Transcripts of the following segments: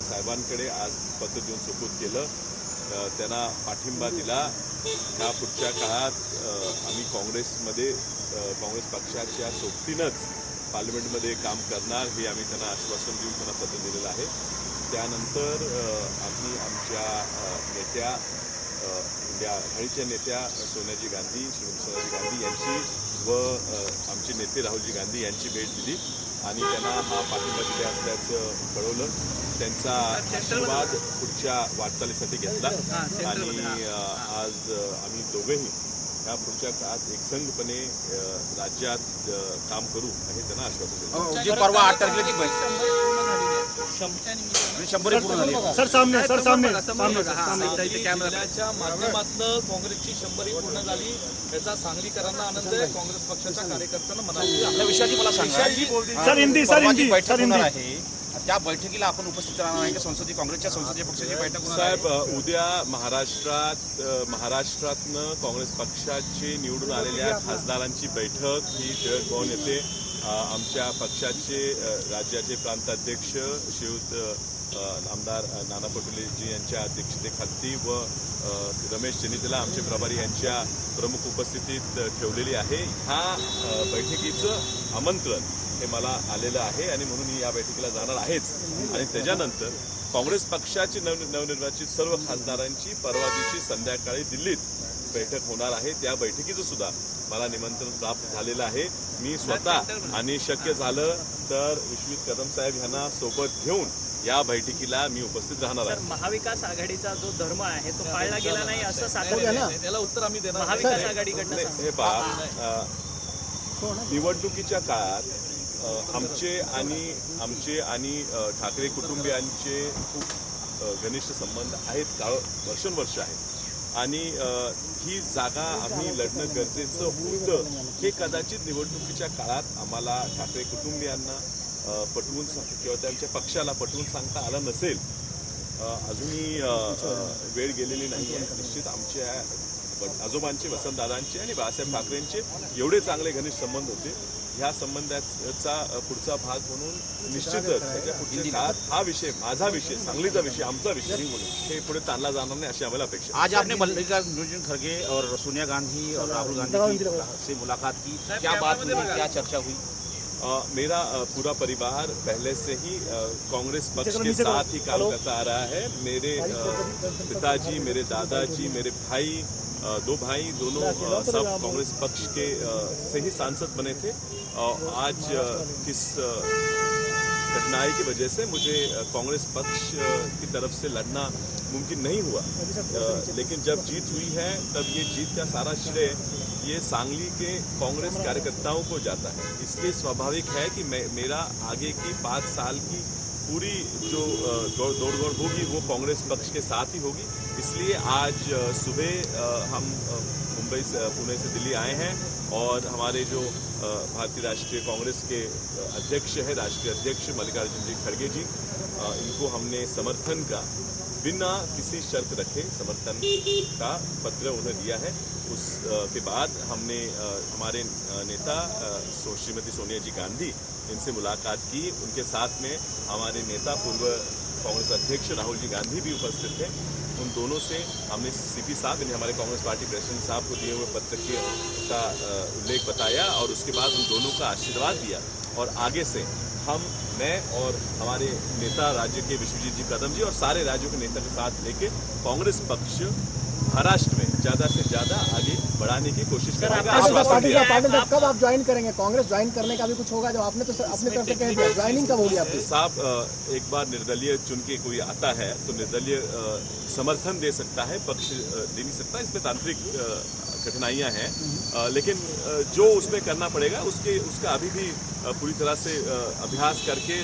साहेबांकडे आज पत्र देऊन सुपूत केलं. त्यांना पाठिंबा दिला. ह्या पुढच्या काळात आम्ही काँग्रेसमध्ये काँग्रेस पक्षाच्या सोबतीनंच पार्लमेंटमध्ये काम करणार हे आम्ही त्यांना आश्वासन देऊन त्यांना पत्र दिलेलं आहे. त्यानंतर आम्ही आमच्या नेत्या इंडिया आघाडीच्या नेत्या सोनियाजी गांधी श्रीमती सोनियाजी गांधी यांची व आमचे नेते राहुलजी गांधी यांची भेट दिली. आणि त्यांना हा पाठिंबा दिला असल्याचं कळवलं. त्यांचा आशीर्वाद पुढच्या वाटचालीसाठी घेतला. आणि आज आम्ही दोघेही ह्या पुढच्या काळात एकसंघपणे राज्यात काम करू हे त्यांना आश्वासन दिलं. जी परवा आठ शंभर पूर्ण झाली. सर सामने सर सामने माध्यमातून काँग्रेसची शंभरी पूर्ण झाली. याचा सांगलीकरांना आनंद आहे. काँग्रेस पक्षाच्या कार्यकर्त्यांना मनात त्या विषयाची मला सांगा. सर, हिंदी, सर, हिंदी, बैठक सर, होणार हिंदी. आहे. त्या बैठकीला आपण उपस्थित राहणार आहे संसदीय काँग्रेसच्या संसदीय पक्षाची बैठक होणार साहेब उद्या महाराष्ट्रात महाराष्ट्रातनं काँग्रेस पक्षाची निवडून आलेल्या खासदारांची बैठक. ही टिळक भवन येथे आमच्या पक्षाचे राज्याचे प्रांताध्यक्ष श्रीयुत आमदार नाना पटोलेजी यांच्या अध्यक्षतेखाली व रमेश चनितला आमचे प्रभारी यांच्या प्रमुख उपस्थितीत ठेवलेली आहे. ह्या बैठकीचं आमंत्रण हे मला आलेलं आहे आणि म्हणून मी या बैठकीला जाणार आहेच. आणि त्याच्यानंतर काँग्रेस पक्षाचे नव नवनिर्वाचित सर्व खासदारांची परवा दिवशी संध्याकाळी दिल्लीत बैठक होणार आहे. त्या बैठकीचं सुद्धा मला निमंत्रण प्राप्त झालेलं आहे. मी स्वतः आणि शक्य झालं तर विश्वित कदम साहेब यांना सोबत घेऊन या बैठकीला मी उपस्थित राहणार आहे. महाविकास आघाडीचा जो धर्म आहे तो पाळला गेला नाही असं सातत्य त्याला उत्तर आम्ही देणार. महाविकास आघाडीकडनं हे पहा निवडणुकीच्या काळात आमचे आणि आमचे आणि ठाकरे कुटुंबियांचे खूप घनिष्ठ संबंध आहेत काळ वर्षानुवर्ष आहेत. आणि ही जागा आम्ही लढणं गरजेचं होतं. हे कदाचित निवडणुकीच्या काळात आम्हाला ठाकरे कुटुंबियांना पटवून सांग किंवा त्यांच्या पक्षाला पटवून सांगता आलं नसेल अजूनही वेळ गेलेली नाही आहे. निश्चित आमच्या आजोबांचे वसंतदादांचे आणि बाळासाहेब ठाकरेंचे एवढे चांगले घनिष्ठ संबंध होते. ह्या संबंधाचा अ, पुढचा भाग म्हणून निश्चितच त्याच्या पुढच्या काळात हा विषय माझा विषय सांगलीचा विषय आमचा विषय. हे पुढे ताणला जाणार नाही अशी आम्हाला अपेक्षा आज आपने मल्लिकार्जुन खड़गे और सोनिया गांधी और राहुल गांधी से मुलाकात की। क्या बात हुई क्या चर्चा हुई? अ, मेरा पूरा परिवार पहले से ही कांग्रेस पक्ष के साथ ही काम करता आ रहा है। मेरे पिताजी मेरे दादाजी मेरे भाई दो भाई दोनों सब कांग्रेस पक्ष के से ही सांसद बने थे। और आज किस कठिनाई की वजह से मुझे कांग्रेस पक्ष की तरफ़ से लड़ना मुमकिन नहीं हुआ। लेकिन जब जीत हुई है तब ये जीत का सारा श्रेय ये सांगली के कांग्रेस कार्यकर्ताओं को जाता है। इसलिए स्वाभाविक है कि मैं मेरा आगे की पाँच साल की पूरी जो दौड़ दौड़ दौड़ होगी वो कांग्रेस पक्ष के साथ ही होगी। इसलिए आज सुबह हम मुंबई से पुणे से दिल्ली आए हैं और हमारे जो भारतीय राष्ट्रीय कांग्रेस के अध्यक्ष है, राष्ट्रीय अध्यक्ष मल्लिकार्जुन जी खड़गे जी इनको हमने समर्थन का, बिना किसी शर्त रखे समर्थन का पत्र उन्हें दिया है। उस के बाद हमने हमारे नेता श्रीमती सोनिया जी गांधी इनसे मुलाकात की। उनके साथ में हमारे नेता पूर्व कांग्रेस अध्यक्ष राहुल जी गांधी भी उपस्थित थे। उन दोनों से हमने सीपी साहब, इन्हें हमारे कांग्रेस पार्टी प्रेसिडेंट साहब को दिए हुए पत्र के, का उल्लेख बताया और उसके बाद उन दोनों का आशीर्वाद दिया। और आगे से हम मैं और हमारे नेता राज्य के विश्वजीत जी कदम जी और सारे राज्यों के नेता के साथ लेके कांग्रेस पक्ष महाराष्ट्र में ज़्यादा से ज़्यादा आगे बढ़ाने की कोशिश करेगा। आपने पाटिल साहब कब आप ज्वाइन करेंगे? कांग्रेस ज्वाइन करने का भी कुछ होगा? जब आपने तो अपनी तरफ़ से कह दिया ज्वाइनिंग कब होगी आपकी? साहब एक बार निर्दलीय चुन के कोई आता है तो निर्दलीय समर्थन दे सकता है पक्ष दे नहीं सकता। इसमें तांत्रिक कठिनाइयाँ हैं। लेकिन जो उसमें करना पड़ेगा उसके उसका अभी भी पूरी तरह से अभ्यास करके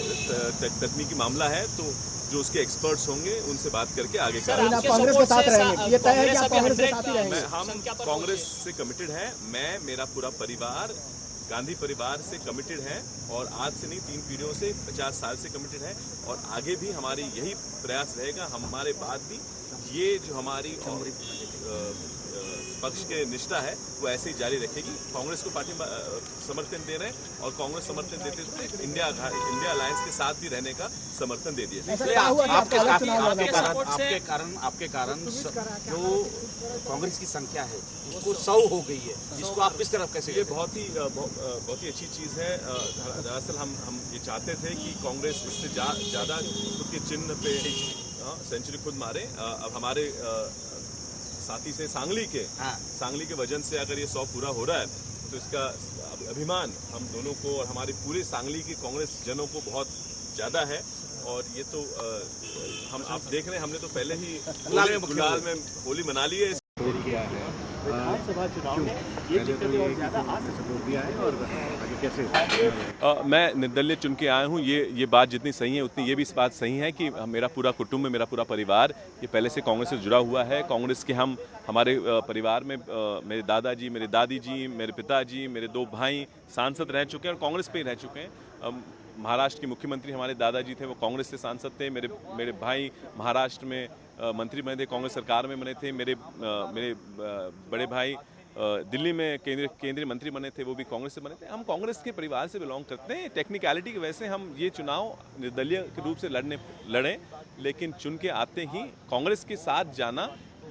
तकनीकी मामला है तो जो उसके एक्सपर्ट्स होंगे उनसे बात करके आगे सर, करेंगे लेकिन आप आपके कांग्रेस के साथ रहेंगे। ये तय है कि आप कांग्रेस कांग्रेस के साथ ही रहेंगे। हम कांग्रेस से कमिटेड है। मैं मेरा पूरा परिवार गांधी परिवार से कमिटेड है और आज से नहीं तीन पीढ़ियों से पचास साल से कमिटेड है और आगे भी हमारी यही प्रयास रहेगा हमारे बाद भी ये जो हमारी अ, पक्ष के निष्ठा है वो ऐसे ही जारी रखेगी। कांग्रेस को पार्टी समर्थन दे रहे हैं और कांग्रेस समर्थन देते देते इंडिया इंडिया अलायंस के साथ भी रहने का समर्थन दे दिया। कि आपके आपको ही कारण आपके कारण आपके कारण जो कांग्रेस की संख्या है उसको सौ हो गई है। जिसको आप किस तरफ़ कैसे ये बहुत ही बहुत ही अच्छी चीज़ है। दरअसल हम हम ये चाहते थे कि कांग्रेस इससे ज़्यादा खुद के चिन्ह पे सेंचुरी खुद मारे। अब हमारे साथी से सांगली के हाँ। सांगली के वज़न से अगर ये सौ पूरा हो रहा है तो इसका अभिमान हम दोनों को और हमारे पूरे सांगली के कांग्रेस जनों को बहुत ज़्यादा है। और ये तो आ, हम आप देख रहे हैं हमने तो पहले ही गुलाल में गुलाल में होली मना ली है। विधानसभा चुनाव में ये दिक्कतें और ज़्यादा आ सपोर्ट दिया है और आगे कैसे मैं निर्दलीय चुन के आया हूँ। ये ये बात जितनी सही है उतनी ये भी इस बात सही है कि मेरा पूरा कुटुंब मेरा पूरा परिवार ये पहले से कांग्रेस से जुड़ा हुआ है। कांग्रेस के हम हमारे परिवार में मेरे दादाजी मेरे दादी जी मेरे पिताजी मेरे दो भाई सांसद रह चुके हैं और कांग्रेस पे ही रह चुके हैं। महाराष्ट्र के मुख्यमंत्री हमारे दादाजी थे, वो कांग्रेस से सांसद थे। मेरे मेरे भाई महाराष्ट्र में मंत्री बने थे, कांग्रेस सरकार में बने थे। मेरे मेरे बड़े भाई दिल्ली में केंद्रीय केंद्रीय मंत्री बने थे, वो भी कांग्रेस से बने थे। हम कांग्रेस के परिवार से बिलोंग करते हैं। टेक्निकलिटी की वजह से हम ये चुनाव निर्दलीय के रूप से लड़ने, लड़ें, लेकिन चुन के आते ही कांग्रेस के साथ जाना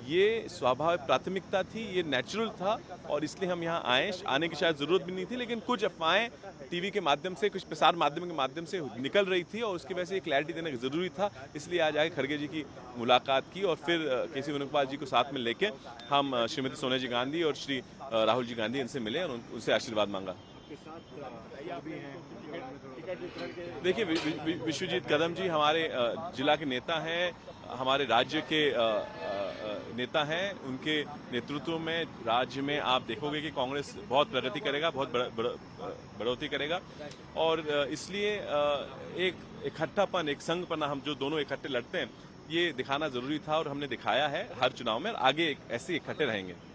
ये स्वाभाविक प्राथमिकता थी, ये नेचुरल था और इसलिए हम यहाँ आए। आने की शायद ज़रूरत भी नहीं थी, लेकिन कुछ अफवाहें टीवी के माध्यम से, कुछ प्रसार माध्यम के माध्यम से निकल रही थी और उसकी वजह से क्लैरिटी देना ज़रूरी था। इसलिए आज आगे खड़गे जी की मुलाकात की और फिर के सी जी को साथ में लेके हम श्रीमती सोनिया जी गांधी और श्री राहुल जी गांधी इनसे मिले और उनसे आशीर्वाद मांगा। देखिए वि- वि- वि- विश्वजीत कदम जी हमारे जिला के नेता हैं हमारे राज्य के नेता हैं उनके नेतृत्व में राज्य में आप देखोगे कि कांग्रेस बहुत प्रगति करेगा बहुत बढ़ोतरी करेगा। और इसलिए एक इकट्ठापन एक संघपना हम जो दोनों इकट्ठे लड़ते हैं ये दिखाना ज़रूरी था और हमने दिखाया है हर चुनाव में आगे ऐसे इकट्ठे रहेंगे।